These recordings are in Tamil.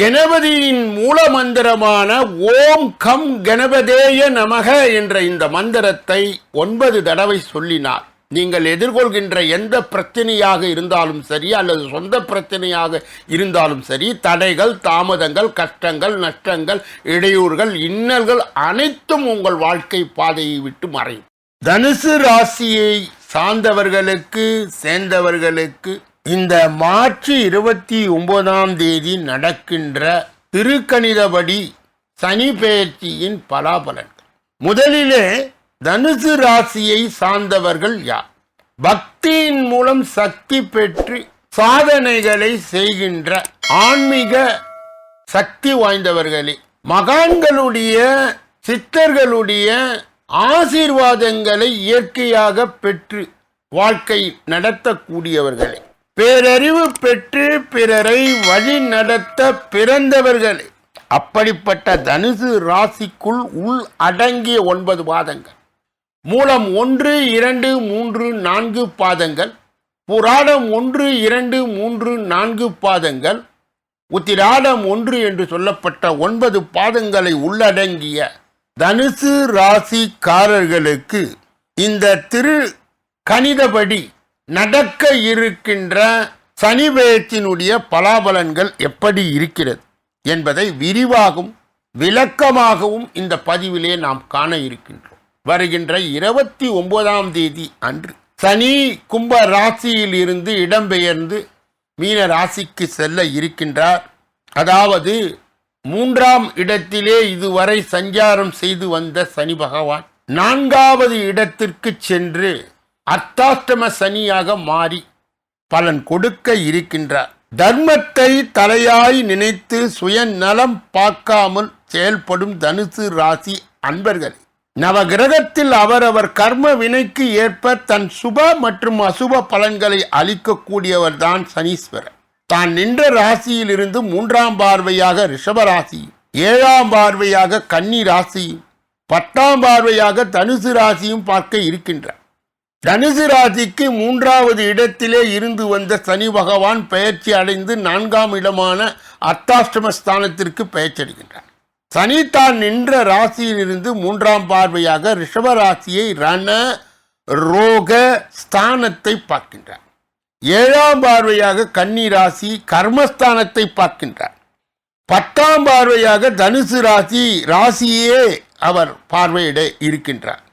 கணபதியின் மூல மந்திரமான ஓம் கம் கணபதேய நமக என்ற இந்த மந்திரத்தை ஒன்பது தடவை சொல்லினார். நீங்கள் எதிர்கொள்கின்ற எந்த பிரச்சனையாக இருந்தாலும் சரி அல்லது சொந்த பிரச்சனையாக இருந்தாலும் சரி தடைகள் தாமதங்கள் கஷ்டங்கள் நஷ்டங்கள் இடையூறுகள் இன்னல்கள் அனைத்தும் உங்கள் வாழ்க்கை பாதையை விட்டு மறையும். தனுசு ராசியை சார்ந்தவர்களுக்கு சேர்ந்தவர்களுக்கு இந்த மார்ச் இருபத்தி ஒன்பதாம் தேதி நடக்கின்ற திருக்கணிதபடி சனி பெயர்ச்சியின் பலாபலன்கள் முதலிலே தனுசு ராசியை சார்ந்தவர்கள் யார்? பக்தியின் மூலம் சக்தி பெற்று சாதனைகளை செய்கின்ற ஆன்மீக சக்தி வாய்ந்தவர்களே மகான்களுடைய சித்தர்களுடைய ஆசீர்வாதங்களை இயற்கையாக பெற்று வாழ்க்கை நடத்தக்கூடியவர்களே. பேரறிவு பெற்று பிறரை வழி நடத்த பிறந்தவர்களே. அப்படிப்பட்ட தனுசு ராசிக்குள் உள் அடங்கிய ஒன்பது பாதங்கள். மூலம் ஒன்று இரண்டு மூன்று நான்கு பாதங்கள். புராடம் ஒன்று இரண்டு மூன்று நான்கு பாதங்கள். உத்திராடம் ஒன்று என்று சொல்லப்பட்ட ஒன்பது பாதங்களை உள்ளடங்கிய தனுசு ராசிக்காரர்களுக்கு இந்த திரு கணிதபடி நடக்க இருக்கின்ற சனி பெயர்ச்சியினுடைய பலாபலன்கள் எப்படி இருக்கிறது என்பதை விரிவாகவும் விளக்கமாகவும் இந்த பதிவிலே நாம் காண இருக்கின்றோம். வருகின்ற இருபத்தி ஒன்பதாம் தேதி அன்று சனி கும்ப ராசியில் இருந்து இடம்பெயர்ந்து மீன ராசிக்கு செல்ல இருக்கின்றார். அதாவது மூன்றாம் இடத்திலே இதுவரை சஞ்சாரம் செய்து வந்த சனி பகவான் நான்காவது இடத்திற்கு சென்று அர்த்தாஷ்டம சனியாக மாறி பலன் கொடுக்க இருக்கின்றார் தர்மத்தை தலையாய் நினைத்து சுயநலம் பார்க்காமல் செயல்படும் தனுசு ராசி அன்பர்களே நவகிரகத்தில் அவரவர் கர்ம வினைக்கு ஏற்ப தன் சுப மற்றும் அசுப பலன்களை அளிக்கக்கூடியவர் தான் சனீஸ்வரர். தான் நின்ற ராசியில் இருந்து மூன்றாம் பார்வையாக ரிஷப ராசியும் ஏழாம் பார்வையாக கன்னி ராசியும் பத்தாம் பார்வையாக தனுசு ராசியும் பார்க்க இருக்கின்றார். தனுசு ராசிக்கு மூன்றாவது இடத்திலே இருந்து வந்த சனி பகவான் பெயர்ச்சி அடைந்து நான்காம் இடமான அர்த்தாஷ்டம ஸ்தானத்திற்கு பெயர்ச்சடைகின்றார் சனி தான் நின்ற ராசியிலிருந்து மூன்றாம் பார்வையாக ரிஷப ராசியை ரண ரோக ஸ்தானத்தை பார்க்கின்றார். ஏழாம் பார்வையாக கன்னி ராசி கர்மஸ்தானத்தை பார்க்கின்றார். பத்தாம் பார்வையாக தனுசு ராசி ராசியே அவர் பார்வையிட இருக்கின்றார்.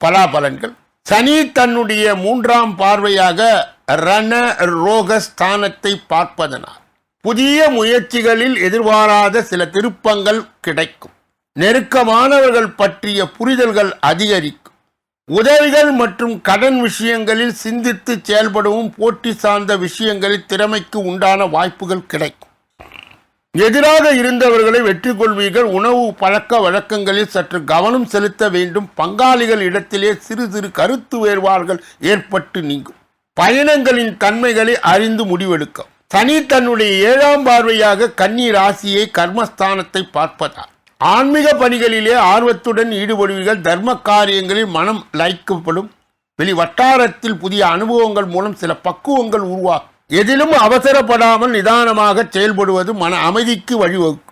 பலாபலன்கள் சனி தன்னுடைய மூன்றாம் பார்வையாக ரண ரோக ஸ்தானத்தை பார்ப்பதனால் புதிய முயற்சிகளில் எதிர்பாராத சில திருப்பங்கள் கிடைக்கும். நெருக்கமானவர்கள் பற்றிய புரிதல்கள் அதிகரிக்கும். உதவிகள் மற்றும் கடன் விஷயங்களில் சிந்தித்து செயல்படவும் போட்டி சார்ந்த விஷயங்களில் திறமைக்கு உண்டான வாய்ப்புகள் கிடைக்கும். எதிராக இருந்தவர்களை வெற்றி கொள்வீர்கள். உணவு பழக்க வழக்கங்களில் சற்று கவனம் செலுத்த வேண்டும். பங்காளிகள் இடத்திலே சிறு சிறு கருத்து வேறுபாடுகள் ஏற்பட்டு நீங்கும். பயணங்களின் தன்மைகளை அறிந்து முடிவெடுக்கும். சனி தன்னுடைய ஏழாம் பார்வையாக கன்னி ராசியை கர்மஸ்தானத்தை பார்ப்பதால். ஆன்மீக பணிகளிலே ஆர்வத்துடன் ஈடுபடுவீர்கள். தர்ம காரியங்களில் மனம் லயிக்கப்படும். வெளி வட்டாரத்தில் புதிய அனுபவங்கள் மூலம் சில பக்குவங்கள் உருவாகும். எதிலும் அவசரப்படாமல் நிதானமாக செயல்படுவது மன அமைதிக்கு வழிவகுக்கும்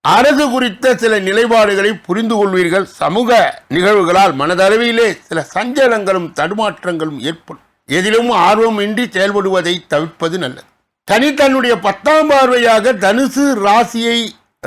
அரசு குறித்த சில நிலைப்பாடுகளை புரிந்து கொள்வீர்கள். சமூக நிகழ்வுகளால் மனதளவிலே சில சஞ்சலங்களும் தடுமாற்றங்களும் ஏற்படும். எதிலும் ஆர்வமின்றி செயல்படுவதை தவிர்ப்பது நல்லது. சனி தன்னுடைய பத்தாம் பார்வையாக தனுசு ராசியை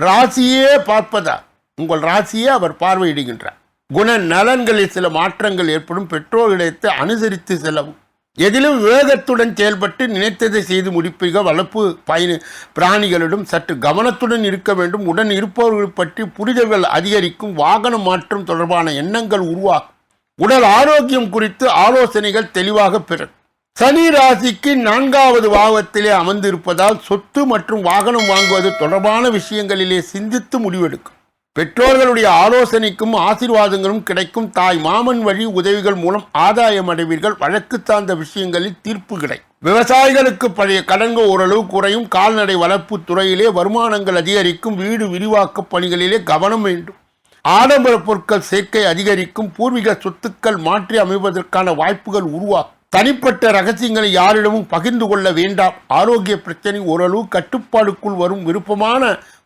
ராசியே பார்ப்பதா உங்கள் ராசியே அவர் பார்வையிடுகின்றார். குண நலன்களில் சில மாற்றங்கள் ஏற்படும். பெற்றோர்களிடத்தை அனுசரித்து செல்லவும். எதிலும் விவேகத்துடன் செயல்பட்டு நினைத்ததை செய்து முடிப்பீர்கள் வளர்ப்பு பயணி பிராணிகளிடம் சற்று கவனத்துடன் இருக்க வேண்டும். உடன் இருப்பவர்கள் பற்றி புரிதல்கள் அதிகரிக்கும். வாகன மாற்றம் தொடர்பான எண்ணங்கள் உருவாகும். உடல் ஆரோக்கியம் குறித்து ஆலோசனைகள் தெளிவாக பெறும் சனி ராசிக்கு நான்காவது பாவத்திலே அமர்ந்திருப்பதால் சொத்து மற்றும் வாகனம் வாங்குவது தொடர்பான விஷயங்களிலே சிந்தித்து முடிவெடுக்கும். பெற்றோர்களுடைய ஆலோசனைக்கும் ஆசீர்வாதங்களும் கிடைக்கும். தாய் மாமன் வழி உதவிகள் மூலம் ஆதாயம் அடைவீர்கள். வழக்கு சார்ந்த விஷயங்களில் தீர்ப்பு கிடைக்கும் விவசாயிகளுக்கு பழைய கடன்கள் ஓரளவு குறையும். கால்நடை வளர்ப்பு துறையிலே வருமானங்கள் அதிகரிக்கும். வீடு விரிவாக்க பணிகளிலே கவனம் வேண்டும். ஆடம்பர பொருட்கள் சேர்க்கை அதிகரிக்கும். பூர்வீக சொத்துக்கள் மாற்றி அமைவதற்கான வாய்ப்புகள் உருவாகும். தனிப்பட்ட ரகசியங்களை யாரிடமும் பகிர்ந்து கொள்ள வேண்டாம். ஆரோக்கிய பிரச்சனை ஓரளவு கட்டுப்பாடுக்குள் வரும். விருப்பமான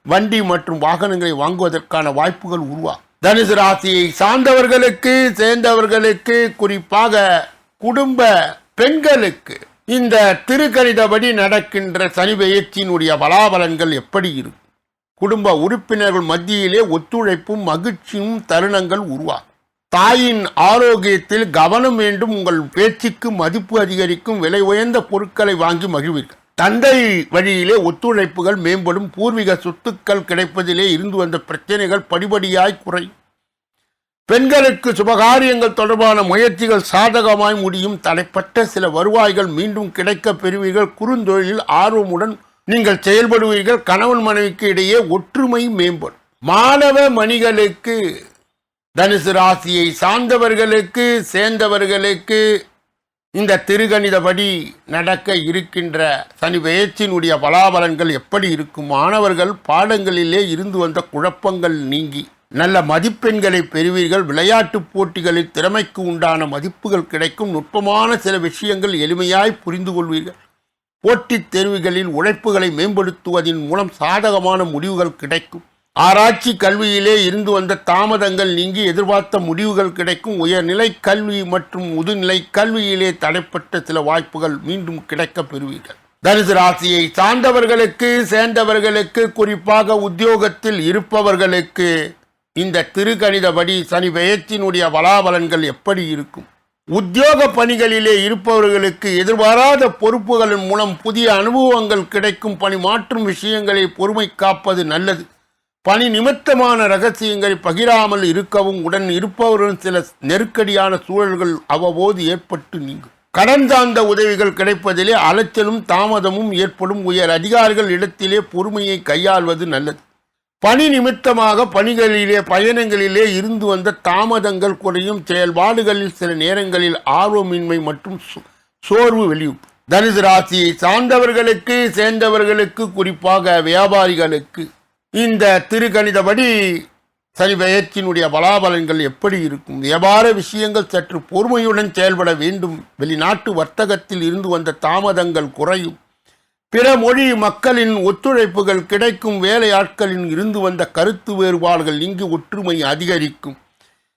வண்டி மற்றும் வாகனங்களை வாங்குவதற்கான வாய்ப்புகள் உருவா. தனுசு ராசியை சார்ந்தவர்களுக்கு சேர்ந்தவர்களுக்கு குறிப்பாக குடும்ப பெண்களுக்கு இந்த திருக்கணிதபடி நடக்கின்ற சனி பெயர்ச்சியினுடைய பலாபலன்கள் எப்படி இருக்கும்? குடும்ப உறுப்பினர்கள் மத்தியிலே ஒத்துழைப்பும் மகிழ்ச்சியும் தருணங்கள் உருவாகும் தாயின் ஆரோக்கியத்தில் கவனம் வேண்டும். உங்கள் பேச்சுக்கு மதிப்பு அதிகரிக்கும். விலை உயர்ந்த பொருட்களை வாங்கி மகிழ்வீர்கள். தந்தை வழியிலே ஒத்துழைப்புகள் மேம்படும். பூர்வீக சொத்துக்கள் கிடைப்பதிலே இருந்து வந்த பிரச்சனைகள் படிபடியாய் குறையும். பெண்களுக்கு சுபகாரியங்கள் தொடர்பான முயற்சிகள் சாதகமாய் முடியும். தடைப்பட்ட சில வருவாய்கள் மீண்டும் கிடைக்கப் பெறுவீர்கள். குறுந்தொழிலில் ஆர்வமுடன் நீங்கள் செயல்படுவீர்கள். கணவன் மனைவிக்கு இடையே ஒற்றுமை மேம்படும். மாணவ மணிகளுக்கு தனுசு ராசியை சார்ந்தவர்களுக்கு சேர்ந்தவர்களுக்கு இந்த திருகணிதபடி நடக்க இருக்கின்ற சனி பெயர்ச்சியினுடைய பலாபலன்கள் எப்படி இருக்கும்? மாணவர்கள் பாடங்களிலே இருந்து வந்த குழப்பங்கள் நீங்கி நல்ல மதிப்பெண்களை பெறுவீர்கள் விளையாட்டுப் போட்டிகளில் திறமைக்கு உண்டான மதிப்புகள் கிடைக்கும் நுட்பமான சில விஷயங்கள் எளிமையாய் புரிந்து கொள்வீர்கள். போட்டித் தேர்வுகளில் உழைப்புகளை மேம்படுத்துவதன் மூலம் சாதகமான முடிவுகள் கிடைக்கும். ஆராய்ச்சி கல்வியிலே இருந்து வந்த தாமதங்கள் நீங்கி எதிர்பார்த்த முடிவுகள் கிடைக்கும். உயர்நிலை கல்வி மற்றும் முதுநிலை கல்வியிலே தடைப்பட்ட சில வாய்ப்புகள் மீண்டும் கிடைக்கப் பெறுவீர்கள். தனுசு ராசியை சார்ந்தவர்களுக்கு சேர்ந்தவர்களுக்கு குறிப்பாக உத்தியோகத்தில் இருப்பவர்களுக்கு இந்த திருக்கணிதபடி சனி பெயர்ச்சியினுடைய பலாபலன்கள் எப்படி இருக்கும்? உத்தியோக பணிகளிலே இருப்பவர்களுக்கு எதிர்பாராத பொறுப்புகளின் மூலம் புதிய அனுபவங்கள் கிடைக்கும். பணி மாற்றும் விஷயங்களை பொறுமை காப்பது நல்லது. பணி நிமித்தமான ரகசியங்களை பகிராமல் இருக்கவும் உடன் இருப்பவர்களும் சில நெருக்கடியான சூழல்கள் அவ்வப்போது ஏற்பட்டு நீங்கும். கடன் சார்ந்த உதவிகள் கிடைப்பதிலே அலைச்சலும் தாமதமும் ஏற்படும். உயர் அதிகாரிகள் இடத்திலே பொறுமையை கையாள்வது நல்லது. பணி நிமித்தமாக பணிகளிலே பயணங்களிலே இருந்து வந்த தாமதங்கள் குறையும். செயல்பாடுகளில் சில நேரங்களில் ஆர்வமின்மை மற்றும் சோ- சோர்வு வெளியும் தனுசு ராசியை சார்ந்தவர்களுக்கு சேர்ந்தவர்களுக்கு குறிப்பாக வியாபாரிகளுக்கு இந்த திருக்கணிதபடி சனி பெயர்ச்சியினுடைய பலாபலன்கள் எப்படி இருக்கும்? வியாபார விஷயங்கள் சற்று பொறுமையுடன் செயல்பட வேண்டும். வெளிநாட்டு வர்த்தகத்தில் இருந்து வந்த தாமதங்கள் குறையும். பிற மொழி மக்களின் ஒத்துழைப்புகள் கிடைக்கும். வேலையாட்களின் இருந்து வந்த கருத்து வேறுபாடுகள் இங்கு ஒற்றுமை அதிகரிக்கும்.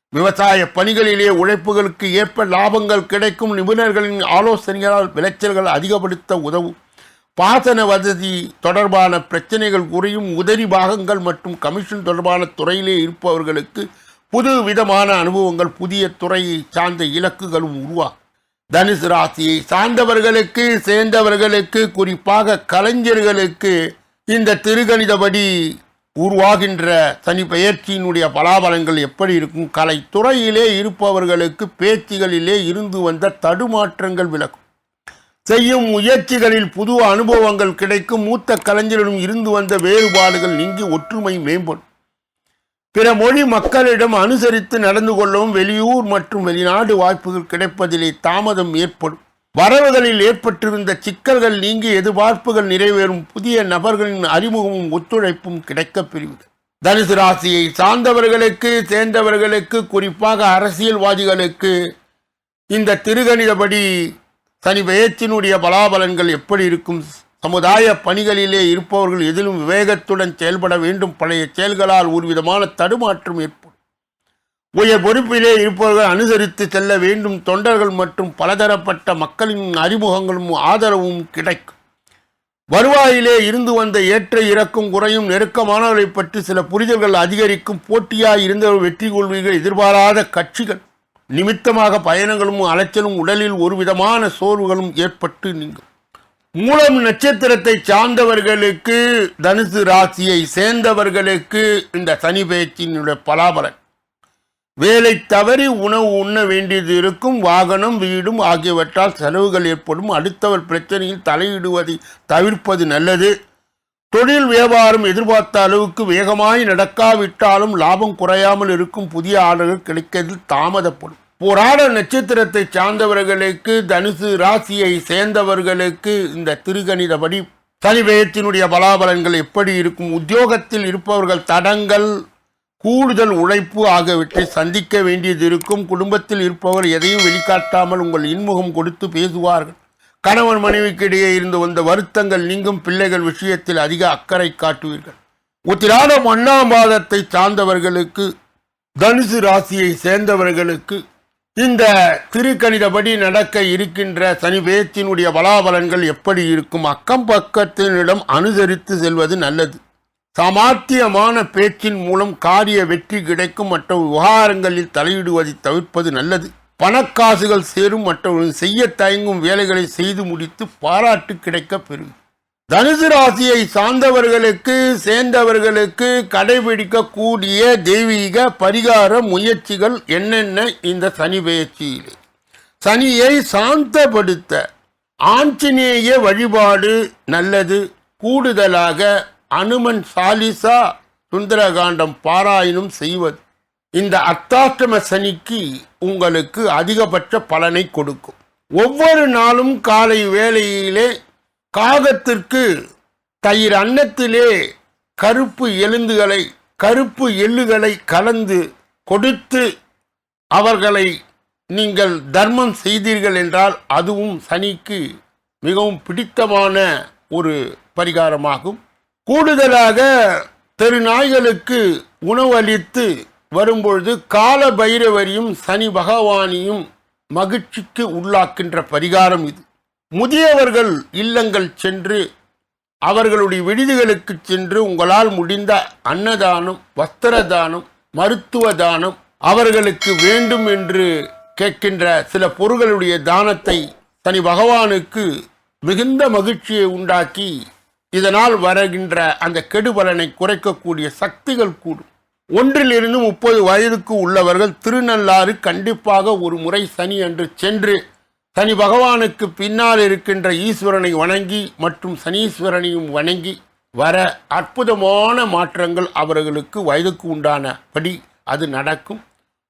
விவசாய பணிகளிலே உழைப்புகளுக்கு ஏற்ப லாபங்கள் கிடைக்கும். நிபுணர்களின் ஆலோசனைகளால் விளைச்சல்கள் அதிகப்படுத்த உதவும். பாசன வசதி தொடர்பான பிரச்சனைகள் குறையும் உதவி பாகங்கள் மற்றும் கமிஷன் தொடர்பான துறையிலே இருப்பவர்களுக்கு புது விதமான அனுபவங்கள் புதிய துறையை சார்ந்த இலக்குகளும் உருவாகும். தனுசு ராசியை சார்ந்தவர்களுக்கு சேர்ந்தவர்களுக்கு குறிப்பாக கலைஞர்களுக்கு இந்த திருகணிதபடி உருவாகின்ற சனி பெயர்ச்சியினுடைய பலாபலங்கள் எப்படி இருக்கும்? கலைத்துறையிலே இருப்பவர்களுக்கு பேச்சுகளிலே இருந்து வந்த தடுமாற்றங்கள் விலகும். செய்யும் முயற்சிகளில் புது அனுபவங்கள் கிடைக்கும். மூத்த கலைஞரிடம் இருந்து வந்த வேறுபாடுகள் நீங்கி ஒற்றுமை மேம்படும். பிற மொழி மக்களிடம் அனுசரித்து நடந்து கொள்ளவும் வெளியூர் மற்றும் வெளிநாடு வாய்ப்புகள் கிடைப்பதிலே தாமதம் ஏற்படும். வரவுகளில் ஏற்பட்டிருந்த சிக்கல்கள் நீங்கி எதிர்பார்ப்புகள் நிறைவேறும். புதிய நபர்களின் அறிமுகமும் ஒத்துழைப்பும் கிடைக்கப் பெறுவது தனுசு ராசியை சார்ந்தவர்களுக்கு சேர்ந்தவர்களுக்கு குறிப்பாக அரசியல்வாதிகளுக்கு இந்த திருகணிதபடி சனி பெயர்ச்சியினுடைய பலாபலன்கள் எப்படி இருக்கும்? சமுதாய பணிகளிலே இருப்பவர்கள் எதிலும் விவேகத்துடன் செயல்பட வேண்டும். பழைய செயல்களால் ஒருவிதமான தடுமாற்றம் ஏற்படும். உயர் பொறுப்பிலே இருப்பவர்கள் அனுசரித்து செல்ல வேண்டும். தொண்டர்கள் மற்றும் பலதரப்பட்ட மக்களின் அறிமுகங்களும் ஆதரவும் கிடைக்கும். வருவாயிலே இருந்து வந்த ஏற்ற இறக்கும் குறையும் நெருக்கமானவர்களை பற்றி சில புரிதல்கள் அதிகரிக்கும். போட்டியாய் இருந்தவர்கள் வெற்றி கொள்வீர்கள். எதிர்பாராத கட்சிகள் நிமித்தமாக பயணங்களும் அலைச்சலும் உடலில் ஒரு விதமான சோர்வுகளும் ஏற்பட்டு நீங்கும். மூலம் நட்சத்திரத்தை சார்ந்தவர்களுக்கு தனுசு ராசியை சேர்ந்தவர்களுக்கு இந்த சனி பெயர்ச்சியினுடைய பலாபலன். வேலை தவறி உணவு உண்ண வேண்டியது இருக்கும் வாகனம் வீடும் ஆகியவற்றால் செலவுகள் ஏற்படும் அடுத்தவர் பிரச்சனையில் தலையிடுவதை தவிர்ப்பது நல்லது. தொழில் வியாபாரம் எதிர்பார்த்த அளவுக்கு வேகமாய் நடக்காவிட்டாலும் லாபம் குறையாமல் இருக்கும் புதிய ஆர்டர்கள் கிடைக்கிறதில் தாமதப்படும். போராட நட்சத்திரத்தை சார்ந்தவர்களுக்கு தனுசு ராசியை சேர்ந்தவர்களுக்கு இந்த திருகணிதபடி சனி பலாபலன்கள் எப்படி இருக்கும் உத்தியோகத்தில் இருப்பவர்கள் தடங்கள் கூடுதல் உழைப்பு ஆகியவற்றை சந்திக்க வேண்டியது இருக்கும் குடும்பத்தில் இருப்பவர் எதையும் வெளிக்காட்டாமல் உங்கள் இன்முகம் கொடுத்து பேசுவார்கள். கணவன் மனைவிக்கு இடையே இருந்து வந்த வருத்தங்கள் நீங்கும் பிள்ளைகள் விஷயத்தில் அதிக அக்கறை காட்டுவீர்கள். உத்திராடம் ஒன்னாம் மாதத்தை சார்ந்தவர்களுக்கு தனுசு ராசியை சேர்ந்தவர்களுக்கு இந்த திருக்கணிதபடி நடக்க இருக்கின்ற சனிபேத்தினுடைய பலாபலன்கள் எப்படி இருக்கும்? அக்கம் பக்கத்தினிடம் அனுசரித்து செல்வது நல்லது. சமாத்தியமான பேச்சின் மூலம் காரிய வெற்றி கிடைக்கும். மற்ற விவகாரங்களில் தலையிடுவதை தவிர்ப்பது நல்லது. பணக்காசுகள் சேரும். மற்றவர்கள் செய்ய தயங்கும் வேலைகளை செய்து முடித்து பாராட்டு கிடைக்கப் பெறும். தனுசு ராசியை சார்ந்தவர்களுக்கு சேர்ந்தவர்களுக்கு கடைபிடிக்கக்கூடிய தெய்வீக பரிகார முயற்சிகள் என்னென்ன இந்த சனி பயிற்சியில் சனியை சாந்தப்படுத்த ஆஞ்சநேய வழிபாடு நல்லது. கூடுதலாக அனுமன் சாலிசா சுந்தரகாண்டம் பாராயணம் செய்வது. இந்த அத்தாஷ்டம சனிக்கு உங்களுக்கு அதிகபட்ச பலனை கொடுக்கும். ஒவ்வொரு நாளும் காலை வேளையிலே காகத்திற்கு தயிர் அன்னத்திலே கருப்பு எலுந்துகளை கருப்பு எள்ளுகளை கலந்து கொடுத்து அவர்களை நீங்கள் தர்மம் செய்தீர்கள் என்றால் அதுவும் சனிக்கு மிகவும் பிடித்தமான ஒரு பரிகாரமாகும். கூடுதலாக தெருநாய்களுக்கு உணவளித்து வரும்பொழுது கால பைரவரியும் சனி பகவானியும் மகிழ்ச்சிக்கு உள்ளாக்கின்ற பரிகாரம் இது. முதியவர்கள் இல்லங்கள் சென்று அவர்களுடைய விடுதிகளுக்கு சென்று உங்களால் முடிந்த அன்னதானம் வஸ்திர தானம் மருத்துவ தானம் அவர்களுக்கு வேண்டும் என்று கேட்கின்ற சில பொருள்களுடைய தானத்தை தனி பகவானுக்கு மிகுந்த மகிழ்ச்சியை உண்டாக்கி இதனால் வருகின்ற அந்த கெடுபலனை குறைக்கக்கூடிய சக்திகள் கூடும். ஒன்றிலிருந்து முப்பது வயதுக்கு உள்ளவர்கள் திருநள்ளாறு கண்டிப்பாக ஒரு முறை சனி அன்று சென்று சனி பகவானுக்கு பின்னால் இருக்கின்ற ஈஸ்வரனை வணங்கி மற்றும் சனீஸ்வரனையும் வணங்கி வர அற்புதமான மாற்றங்கள் அவர்களுக்கு வயதுக்கு உண்டானபடி அது நடக்கும்.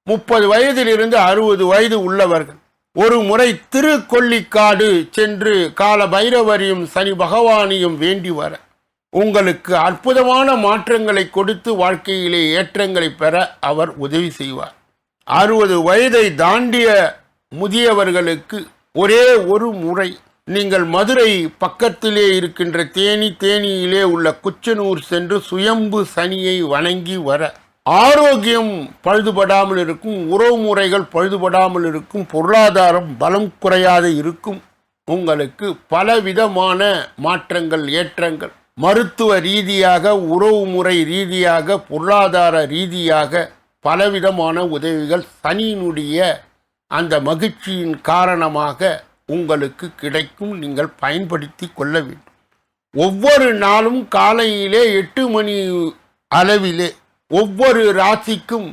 முப்பது வயதிலிருந்து அறுபது வயது உள்ளவர்கள் ஒரு முறை திருக்கொல்லிக்காடு சென்று கால பைரவரையும் சனி பகவானையும் வேண்டி வர உங்களுக்கு அற்புதமான மாற்றங்களை கொடுத்து வாழ்க்கையிலே ஏற்றங்களை பெற அவர் உதவி செய்வார். அறுபது வயதை தாண்டிய முதியவர்களுக்கு ஒரே ஒரு முறை நீங்கள் மதுரை பக்கத்திலே இருக்கின்ற தேனி தேனியிலே உள்ள குச்சனூர் சென்று சுயம்பு சனியை வணங்கி வர. ஆரோக்கியம் பழுதுபடாமல் இருக்கும் உறவு முறைகள் பழுதுபடாமல் இருக்கும் பொருளாதாரம் பலம் குறையாத இருக்கும். உங்களுக்கு பலவிதமான மாற்றங்கள் ஏற்றங்கள். மருத்துவ ரீதியாக உறவு முறை ரீதியாக பொருளாதார ரீதியாக பலவிதமான உதவிகள் சனியினுடைய அந்த மகிழ்ச்சியின் காரணமாக உங்களுக்கு கிடைக்கும் நீங்கள் பயன்படுத்தி கொள்ள வேண்டும். ஒவ்வொரு நாளும் காலையிலே எட்டு மணி அளவிலே ஒவ்வொரு ராசிக்கும்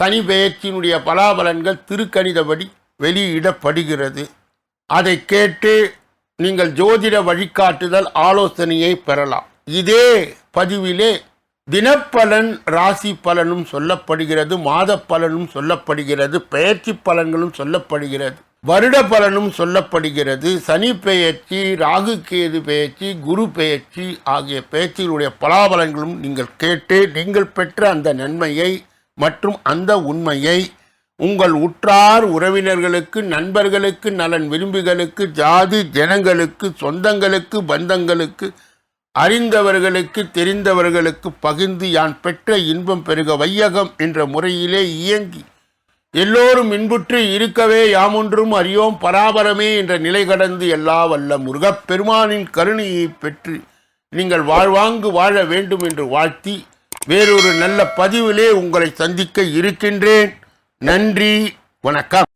தனி பெயர்ச்சியினுடைய பலாபலன்கள் திருக்கணிதபடி வெளியிடப்படுகிறது. அதை கேட்டு நீங்கள் ஜோதிட வழிகாட்டுதல் ஆலோசனையை பெறலாம். இதே பதிவிலே தினப்பலன் ராசி பலனும் சொல்லப்படுகிறது மாத பலனும் சொல்லப்படுகிறது பெயர்ச்சி பலன்களும் சொல்லப்படுகிறது. வருட பலனும் சொல்லப்படுகிறது. சனி பெயர்ச்சி ராகு கேது பெயர்ச்சி குரு பெயர்ச்சி ஆகிய பெயர்ச்சிகளுடைய பலாபலன்களும் நீங்கள் கேட்டு நீங்கள் பெற்ற அந்த நன்மையை மற்றும் அந்த உண்மையை உங்கள் உற்றார் உறவினர்களுக்கு நண்பர்களுக்கு நலன் விரும்பிகளுக்கு ஜாதி ஜனங்களுக்கு சொந்தங்களுக்கு பந்தங்களுக்கு அறிந்தவர்களுக்கு தெரிந்தவர்களுக்கு பகிர்ந்து யான் பெற்ற இன்பம் பெருக வையகம் என்ற முறையிலே இயங்கி எல்லோரும் இன்புற்று இருக்கவே யாமொன்றும் அறியோம் பராபரமே என்ற நிலை கடந்து எல்லா வல்ல முருகப்பெருமானின் கருணையை பெற்று நீங்கள் வாழ்வாங்கு வாழ வேண்டும் என்று வாழ்த்தி வேறொரு நல்ல பதிவிலே உங்களை சந்திக்க இருக்கின்றேன். நன்றி வணக்கம்.